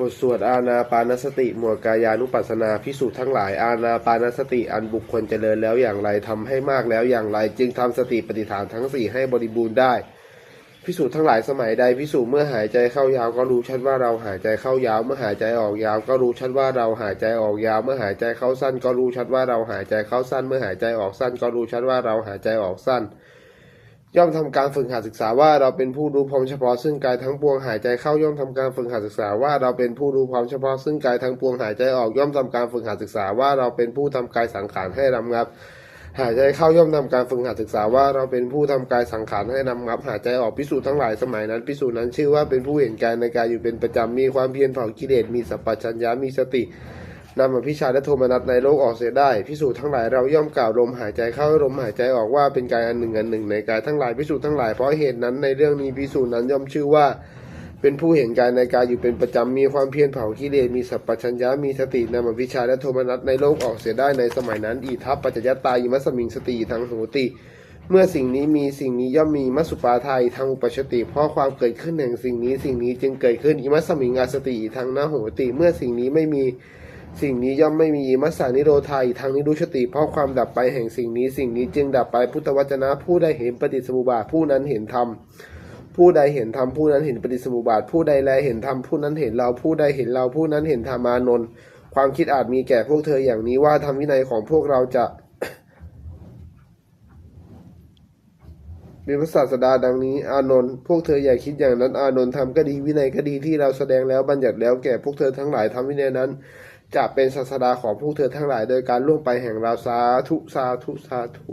บทสวดอาณาปานสติ หมวดกายานุปัสสนาพิสูจน์ทั้งหลายอาณาปานสติอันบุคคลเจริญแล้วอย่างไรทำให้มากแล้วอย่างไร จึงทำสติปฏิฐานทั้งสี่ให้บริบูรณ์ได้ พิสูจน์ทั้งหลายสมัยใดพิสูจน์เมื่อหายใจเข้ายาวก็รู้ชัดว่าเราหายใจเข้ายาว เมื่อหายใจออกยาว ก็รู้ชัดว่าเราหายใจออกยาว เมื่อหายใจเข้าสั้น ก็รู้ชัดว่าเราหายใจเข้าสั้น เมื่อหายใจออกสั้น ก็รู้ชัดว่าเราหายใจออกสั้น ย่อมทำการฝึกหัดศึกษาว่าเราเป็นผู้รู้พร้อมเฉพาะซึ่งกายทั้งปวงหายใจเข้าย่อมทำการฝึกหัดศึกษาว่าเราเป็นผู้รู้พร้อมเฉพาะซึ่งกายทั้งปวงหายใจออกย่อมทำการฝึกหัดศึกษาว่าเราเป็นผู้ทำกายสังขารให้รำงับ หายใจเข้าย่อมทำการฝึกหัดศึกษาว่าเราเป็นผู้ทำกายสังขารให้นำงับ หายใจออกพิสูจน์ทั้งหลายสมัยนั้นพิสูจน์นั้นชื่อว่าเป็นผู้เห็นกายในกายอยู่เป็นประจำมีความเพียรเผากิเลสมีสัพพัญญะมีสติ นำอภิชาและโทมนัสในโลกออกเสียได้พิสูจน์ทั้งหลายเราย่อมกล่าวลมหายใจเข้าลมหายใจออกว่าเป็นกายอันหนึ่งอันหนึ่งในกายทั้งหลายพิสูจน์ทั้งหลายเพราะเหตุนั้นในเรื่องนี้พิสูจน์นั้นย่อมชื่อว่าเป็นผู้เห็นกายในกายอยู่เป็นประจำมีความเพียรเผากิเลสมีสัพพัญญะมีสตินำอภิชาและโทมนัสในโลกออกเสียได้ในสมัยนั้นอีทัพปัจจยตายิมัสมิงสติทางโหติเมื่อสิ่งนี้มีสิ่งนี้ย่อมมีมัสสุปาทายทางอุปชติ เพราะความเกิดขึ้นแห่งสิ่งนี้สิ่งนี้จึงเกิดขึ้นอิมัสมิงอาสติทางนาโหติ เมื่อสิ่งนี้ไม่มี สิ่งนี้ย่อมไม่มีมัสสานิโรธายทางนิรุชติ เพราะความดับไปแห่งสิ่งนี้ สิ่งนี้จึงดับไปพุทธวจนะ ผู้ใดเห็นปฏิสมุบาทผู้นั้นเห็นธรรมผู้ใดเห็นธรรมผู้นั้นเห็นปฏิสมุบาทผู้ใดแลเห็นธรรมผู้นั้นเห็นเราผู้ใดเห็นเราผู้นั้นเห็นธรรมานนท์ความคิดอาจมีแก่พวกเธออย่างนี้ว่าธรรมวินัยของพวกเราจะ มีพระศาสดาดังนี้ อานนท์พวกเธออย่าคิดอย่างนั้น อานนท์ทำก็ดีวินัยก็ดีที่เราแสดงแล้วบัญญัติแล้วแก่พวกเธอทั้งหลายทำวินัยนั้น จะเป็นศาสดาของพวกเธอทั้งหลาย โดยการล่วงไปแห่งเราสาธุสาธุสาธุ